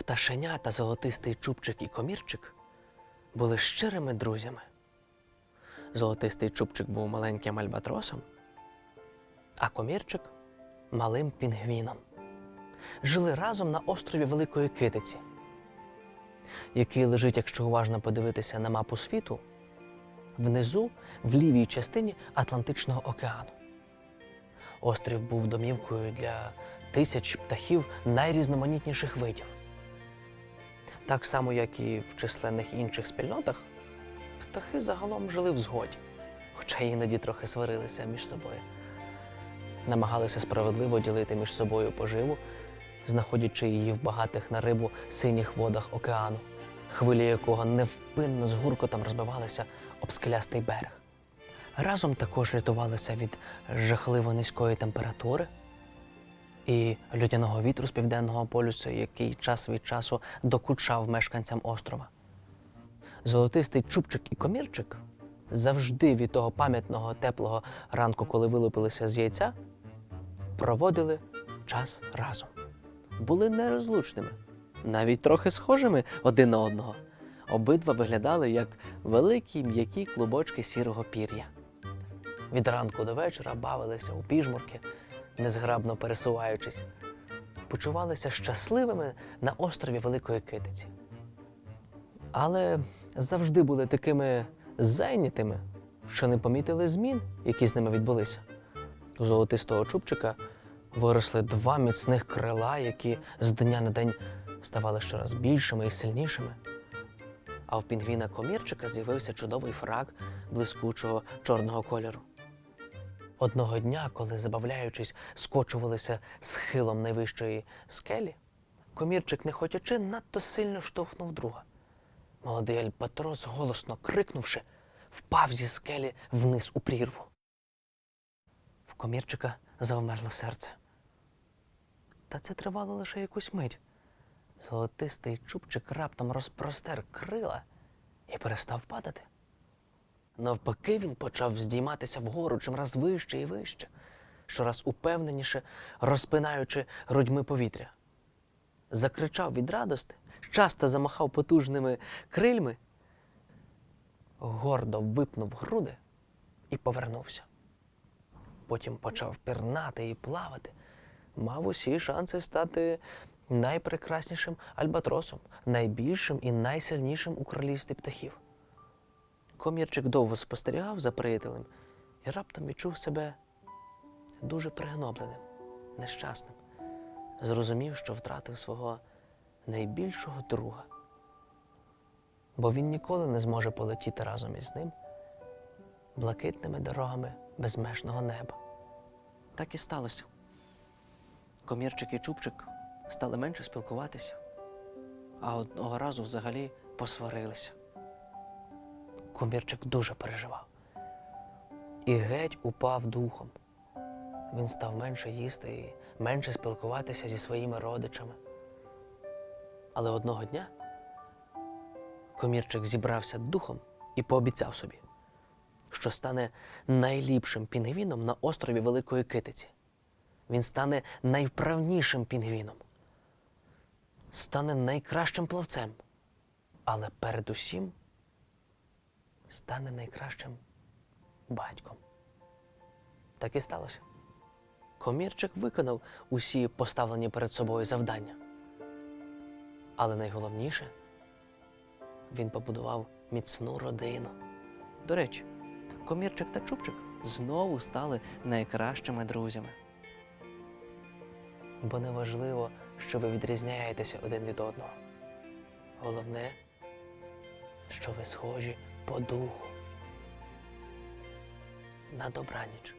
Пташеня та золотистий чубчик і комірчик були щирими друзями. Золотистий чубчик був маленьким альбатросом, а комірчик малим пінгвіном. Жили разом на острові Великої Китиці, який лежить, якщо уважно подивитися на мапу світу, внизу в лівій частині Атлантичного океану. Острів був домівкою для тисяч птахів найрізноманітніших видів. Так само, як і в численних інших спільнотах, птахи загалом жили в згоді, хоча іноді трохи сварилися між собою. Намагалися справедливо ділити між собою поживу, знаходячи її в багатих на рибу синіх водах океану, хвилі якого невпинно з гуркотом розбивалися об скелястий берег. Разом також рятувалися від жахливо низької температури і людяного вітру з південного полюсу, який час від часу докучав мешканцям острова. Золотистий чубчик і комірчик завжди від того пам'ятного теплого ранку, коли вилупилися з яйця, проводили час разом. Були нерозлучними, навіть трохи схожими один на одного. Обидва виглядали як великі м'які клубочки сірого пір'я. Від ранку до вечора бавилися у піжмурки, незграбно пересуваючись, почувалися щасливими на острові Великої Китиці. Але завжди були такими зайнятими, що не помітили змін, які з ними відбулися. У золотистого чубчика виросли два міцних крила, які з дня на день ставали щораз більшими і сильнішими. А в пінгвіна комірчика з'явився чудовий фрак блискучого чорного кольору. Одного дня, коли, забавляючись, скочувалися схилом найвищої скелі, комірчик, не хотячи, надто сильно штовхнув друга. Молодий альбатрос, голосно крикнувши, впав зі скелі вниз у прірву. В комірчика завмерло серце. Та це тривало лише якусь мить. Золотистий чубчик раптом розпростер крила і перестав падати. Навпаки, він почав здійматися вгору чимраз вище і вище, щораз упевненіше розпинаючи грудьми повітря. Закричав від радости, часто замахав потужними крильми, гордо випнув груди і повернувся. Потім почав пірнати і плавати, мав усі шанси стати найпрекраснішим альбатросом, найбільшим і найсильнішим у королівстві птахів. Комірчик довго спостерігав за приятелем і раптом відчув себе дуже пригнобленим, нещасним. Зрозумів, що втратив свого найбільшого друга. Бо він ніколи не зможе полетіти разом із ним блакитними дорогами безмежного неба. Так і сталося. Комірчик і чубчик стали менше спілкуватися, а одного разу взагалі посварилися. Комірчик дуже переживав і геть упав духом. Він став менше їсти і менше спілкуватися зі своїми родичами. Але одного дня комірчик зібрався духом і пообіцяв собі, що стане найліпшим пінгвіном на острові Великої Китиці. Він стане найвправнішим пінгвіном, стане найкращим плавцем, але передусім стане найкращим батьком. Так і сталося. Комірчик виконав усі поставлені перед собою завдання. Але найголовніше він побудував міцну родину. До речі, комірчик та чубчик знову стали найкращими друзями. Бо не важливо, що ви відрізняєтеся один від одного. Головне, що ви схожі по духу. На добраніч.